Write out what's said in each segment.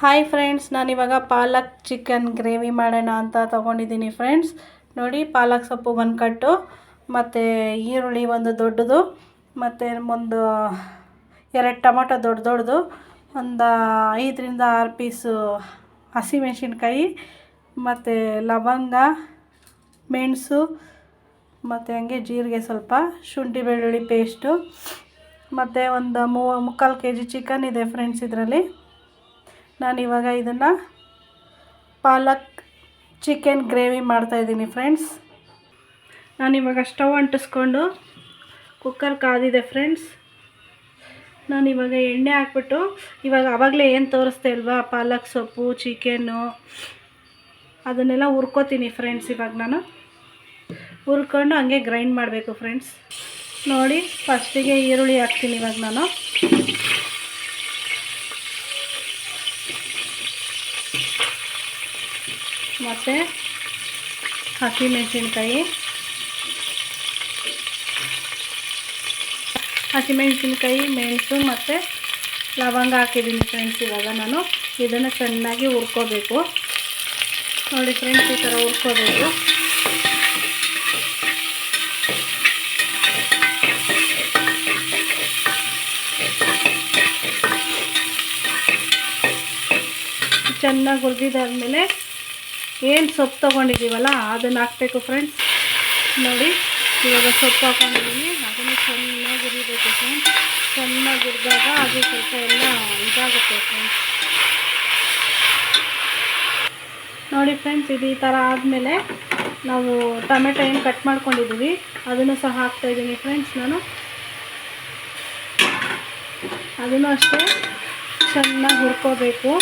Hi friends ನಾನಿವಾಗ ಪಾಲಕ್ chicken gravy ಮಾಡೋಣ ಅಂತ ತೊಗೊಂಡಿದ್ದೀನಿ ಫ್ರೆಂಡ್ಸ್ ನೋಡಿ, ಪಾಲಕ್ ಸೊಪ್ಪು ಒಂದು ಕಟ್ಟು ಮತ್ತು ಈರುಳ್ಳಿ ಒಂದು ದೊಡ್ಡದು, ಮತ್ತು ಒಂದು ಎರಡು ಟೊಮೊಟೊ ದೊಡ್ಡ ದೊಡ್ಡದು, ಒಂದು ಐದರಿಂದ ಆರು ಪೀಸು ಹಸಿಮೆಣ್ಸಿನ್ಕಾಯಿ ಮತ್ತು ಲವಂಗ, ಮೆಣಸು, ಮತ್ತು ಹಂಗೆ ಜೀರಿಗೆ ಸ್ವಲ್ಪ, ಶುಂಠಿ ಬೆಳ್ಳುಳ್ಳಿ ಪೇಸ್ಟು ಮತ್ತು ಒಂದು ಮೂವ, ಮುಕ್ಕಾಲು ಕೆ ಜಿ ಚಿಕನ್ ಇದೆ ಫ್ರೆಂಡ್ಸ್ ಇದರಲ್ಲಿ. ನಾನಿವಾಗ ಇದನ್ನು ಪಾಲಕ್ ಚಿಕನ್ ಗ್ರೇವಿ ಮಾಡ್ತಾಯಿದ್ದೀನಿ ಫ್ರೆಂಡ್ಸ್ ನಾನಿವಾಗ ಸ್ಟವ್ ಅಂಟಿಸ್ಕೊಂಡು ಕುಕ್ಕರ್ ಕಾದಿದೆ ಫ್ರೆಂಡ್ಸ್ ನಾನಿವಾಗ ಎಣ್ಣೆ ಹಾಕ್ಬಿಟ್ಟು ಇವಾಗ ಆವಾಗಲೇ ಏನು ತೋರಿಸ್ತಾ ಅಲ್ವಾ? ಪಾಲಕ್ ಸೊಪ್ಪು ಚಿಕನ್ನು ಅದನ್ನೆಲ್ಲ ಹುರ್ಕೋತೀನಿ ಫ್ರೆಂಡ್ಸ್ ಇವಾಗ ನಾನು. ಹುರ್ಕೊಂಡು ಹಂಗೆ ಗ್ರೈಂಡ್ ಮಾಡಬೇಕು ಫ್ರೆಂಡ್ಸ್ ನೋಡಿ ಫಸ್ಟಿಗೆ ಈರುಳ್ಳಿ ಹಾಕ್ತೀನಿ ಇವಾಗ ನಾನು. ಮತ್ತು ಹಸಿಮೆಣಸಿನ್ಕಾಯಿ ಹಸಿಮೆಣಸಿನ್ಕಾಯಿ ಮೆಣಸು ಮತ್ತು ಲವಂಗ ಹಾಕಿದ್ದೀನಿ ಫ್ರೆಂಡ್ಸ್ ಇವಾಗ ನಾನು. ಇದನ್ನು ಚೆನ್ನಾಗಿ ಹುರ್ಕೋಬೇಕು. ನೋಡಿ ಫ್ರೆಂಡ್ಸ್ ಈ ಥರ ಹುರ್ಕೋಬೇಕು. ಚೆನ್ನಾಗಿ ಹುರಿದಿದ್ದಾದಮೇಲೆ ಏನು ಸೊಪ್ಪು ತೊಗೊಂಡಿದ್ದೀವಲ್ಲ, ಅದನ್ನು ಹಾಕಬೇಕು ಫ್ರೆಂಡ್ಸ್ ನೋಡಿ, ಇವಾಗ ಸೊಪ್ಪು ಹಾಕೊಂಡಿದ್ದೀನಿ ಅದನ್ನು ಚೆನ್ನಾಗಿ ಹುರಿಬೇಕು ಫ್ರೆಂಡ್ಸ್ ಚೆನ್ನಾಗಿ ಹುರಿದಾಗ ಅದು ಸ್ವಲ್ಪ ಎಲ್ಲ ಇದಾಗುತ್ತೆ ಫ್ರೆಂಡ್ಸ್ ನೋಡಿ ಫ್ರೆಂಡ್ಸ್ ಇದು ಈ ಥರ ಆದಮೇಲೆ ನಾವು ಟೊಮೆಟೊ ಏನು ಕಟ್ ಮಾಡ್ಕೊಂಡಿದ್ದೀವಿ ಅದನ್ನು ಸಹ ಹಾಕ್ತಾಯಿದ್ದೀನಿ ಫ್ರೆಂಡ್ಸ್ ನಾನು. ಅದನ್ನು ಅಷ್ಟೇ ಚೆನ್ನಾಗಿ ಹುರ್ಕೋಬೇಕು.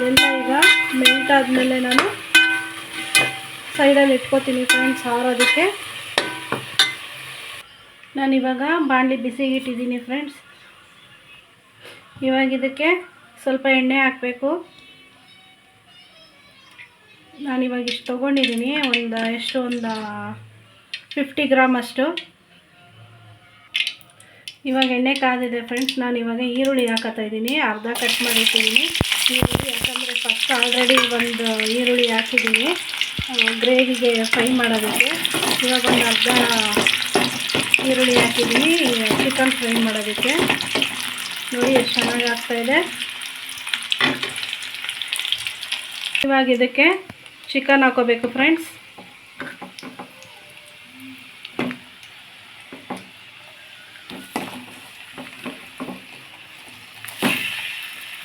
ಅದೆಲ್ಲ ಈಗ ಮೆಲ್ಟ್ ಆದಮೇಲೆ ನಾನು ಸೈಡಲ್ಲಿ ಇಟ್ಕೋತೀನಿ ಫ್ರೆಂಡ್ಸ್ ಆರೋದಕ್ಕೆ ನಾನಿವಾಗ ಬಾಣಲಿ ಬಿಸಿ ಇಟ್ಟಿದ್ದೀನಿ ಫ್ರೆಂಡ್ಸ್ ಇವಾಗ ಇದಕ್ಕೆ ಸ್ವಲ್ಪ ಎಣ್ಣೆ ಹಾಕಬೇಕು. ನಾನಿವಾಗ ಇಷ್ಟು ತೊಗೊಂಡಿದ್ದೀನಿ, ಒಂದು, ಎಷ್ಟು, ಒಂದು ಫಿಫ್ಟಿ ಗ್ರಾಮ್ ಅಷ್ಟು. ಇವಾಗ ಎಣ್ಣೆ ಕಾದಿದೆ ಫ್ರೆಂಡ್ಸ್ ನಾನು ಇವಾಗ ಈರುಳ್ಳಿ ಹಾಕತ್ತಾ ಇದ್ದೀನಿ, ಅರ್ಧ ಕಟ್ ಮಾಡಿಟ್ಟಿದ್ದೀನಿ ಈರುಳ್ಳಿ ಯಾಕಂದರೆ ಫಸ್ಟ್ ಆಲ್ರೆಡಿ ಒಂದು ಈರುಳ್ಳಿ ಹಾಕಿದ್ದೀನಿ. ಗ್ರೇವಿಗೆ ಫ್ರೈ ಮಾಡೋದಕ್ಕೆ. ಇವಾಗ ಒಂದು ಅರ್ಧ ಈರುಳ್ಳಿ ಹಾಕಿದ್ದೀನಿ. ಚಿಕನ್ ಫ್ರೈ ಮಾಡೋದಕ್ಕೆ. ನೋಡಿ, ಎಷ್ಟು ಚೆನ್ನಾಗಿ ಆಗ್ತಾಯಿದೆ ಇವಾಗ ಇದಕ್ಕೆ ಚಿಕನ್ ಹಾಕೋಬೇಕು ಫ್ರೆಂಡ್ಸ್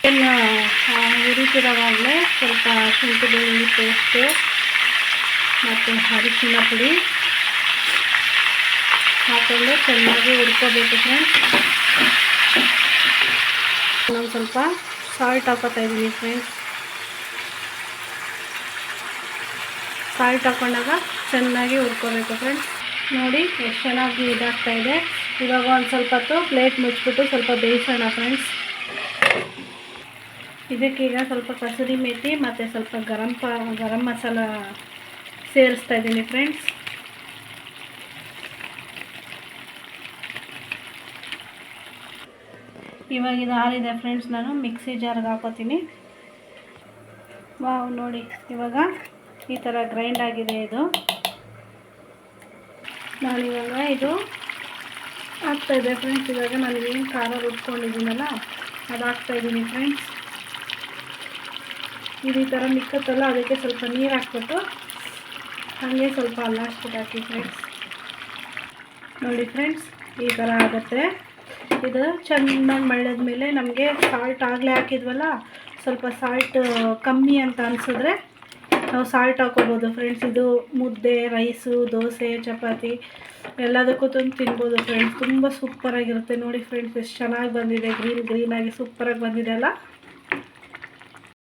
ಚಿಕನ್ ಹುರಿತಿರೋವಾಗಲೇ ಸ್ವಲ್ಪ ಶುಂಠಿ ಬೆಳ್ಳುಳ್ಳಿ ಪೇಸ್ಟು ಮತ್ತು ಅರಿಶಿನ ಪುಡಿ. ಹಾಕೊಂಡು ಚೆನ್ನಾಗಿ ಹುರ್ಕೋಬೇಕು ಫ್ರೆಂಡ್ಸ್ ನಾನು ಸ್ವಲ್ಪ ಸಾಲ್ಟ್ ಹಾಕೋತಾ ಇದ್ದೀನಿ ಫ್ರೆಂಡ್ಸ್ ಸಾಲ್ಟ್ ಹಾಕೊಂಡಾಗ ಚೆನ್ನಾಗಿ ಹುರ್ಕೋಬೇಕು ಫ್ರೆಂಡ್ಸ್ ನೋಡಿ ಎಷ್ಟು ಚೆನ್ನಾಗಿ ಇದಾಗ್ತಾ ಇದೆ. ಇವಾಗ ಒಂದು ಸ್ವಲ್ಪ ಹೊತ್ತು ಪ್ಲೇಟ್ ಮುಚ್ಚಿಬಿಟ್ಟು ಸ್ವಲ್ಪ ಬೇಯಿಸೋಣ ಫ್ರೆಂಡ್ಸ್ ಇದಕ್ಕೀಗ ಸ್ವಲ್ಪ ಕಸೂರಿ ಮೇಥಿ ಮತ್ತು ಸ್ವಲ್ಪ ಗರಂ ಪ, ಗರಂ ಮಸಾಲ ಸೇರಿಸ್ತಾ ಇದ್ದೀನಿ ಫ್ರೆಂಡ್ಸ್ ಇವಾಗ ಇದು ಹಾಲಿದೆ ಫ್ರೆಂಡ್ಸ್ ನಾನು ಮಿಕ್ಸಿ ಜಾರ್ಗೆ ಹಾಕೋತೀನಿ. ವಾವ್, ನೋಡಿ. ಇವಾಗ ಈ ಥರ ಗ್ರೈಂಡ್ ಆಗಿದೆ ಇದು. ನಾನಿವಾಗ ಇದು ಆಗ್ತಾಯಿದೆ ಫ್ರೆಂಡ್ಸ್ ಇವಾಗ ನಾನು ಏನು ಖಾರ ರುಬ್ಕೊಂಡಿದ್ದೀನಲ್ಲ, ಅದು ಹಾಕ್ತಾಯಿದ್ದೀನಿ ಫ್ರೆಂಡ್ಸ್ ಇದು ಈ ಥರ ಮಿಕ್ಕತ್ತಲ್ಲ, ಅದಕ್ಕೆ ಸ್ವಲ್ಪ ನೀರು ಹಾಕ್ಬಿಟ್ಟು ಹಾಗೆ ಸ್ವಲ್ಪ ಅಲ್ಲ ಅಷ್ಟು ಹಾಕಿ ಫ್ರೆಂಡ್ಸ್ ನೋಡಿ ಫ್ರೆಂಡ್ಸ್ ಈ ಥರ ಆಗುತ್ತೆ. ಇದು ಚೆನ್ನಾಗಿ ಮಳೆದ ಮೇಲೆ ನಮಗೆ ಸಾಲ್ಟ್ ಆಗಲೇ ಹಾಕಿದ್ವಲ್ಲ, ಸ್ವಲ್ಪ ಸಾಲ್ಟ್ ಕಮ್ಮಿ ಅಂತ ಅನಿಸಿದ್ರೆ ನಾವು ಸಾಲ್ಟ್ ಹಾಕೋಬೋದು ಫ್ರೆಂಡ್ಸ್ ಇದು ಮುದ್ದೆ ರೈಸು ದೋಸೆ, ಚಪಾತಿ ಎಲ್ಲದಕ್ಕೂ ತುಂಬ ತಿನ್ಬೋದು ಫ್ರೆಂಡ್ಸ್ ತುಂಬ ಸೂಪರಾಗಿರುತ್ತೆ ನೋಡಿ ಫ್ರೆಂಡ್ಸ್ ಎಷ್ಟು ಚೆನ್ನಾಗಿ ಬಂದಿದೆ ಗ್ರೀನ್ ಗ್ರೀನಾಗಿ ಸೂಪರಾಗಿ ಬಂದಿದೆ ಅಲ್ಲ.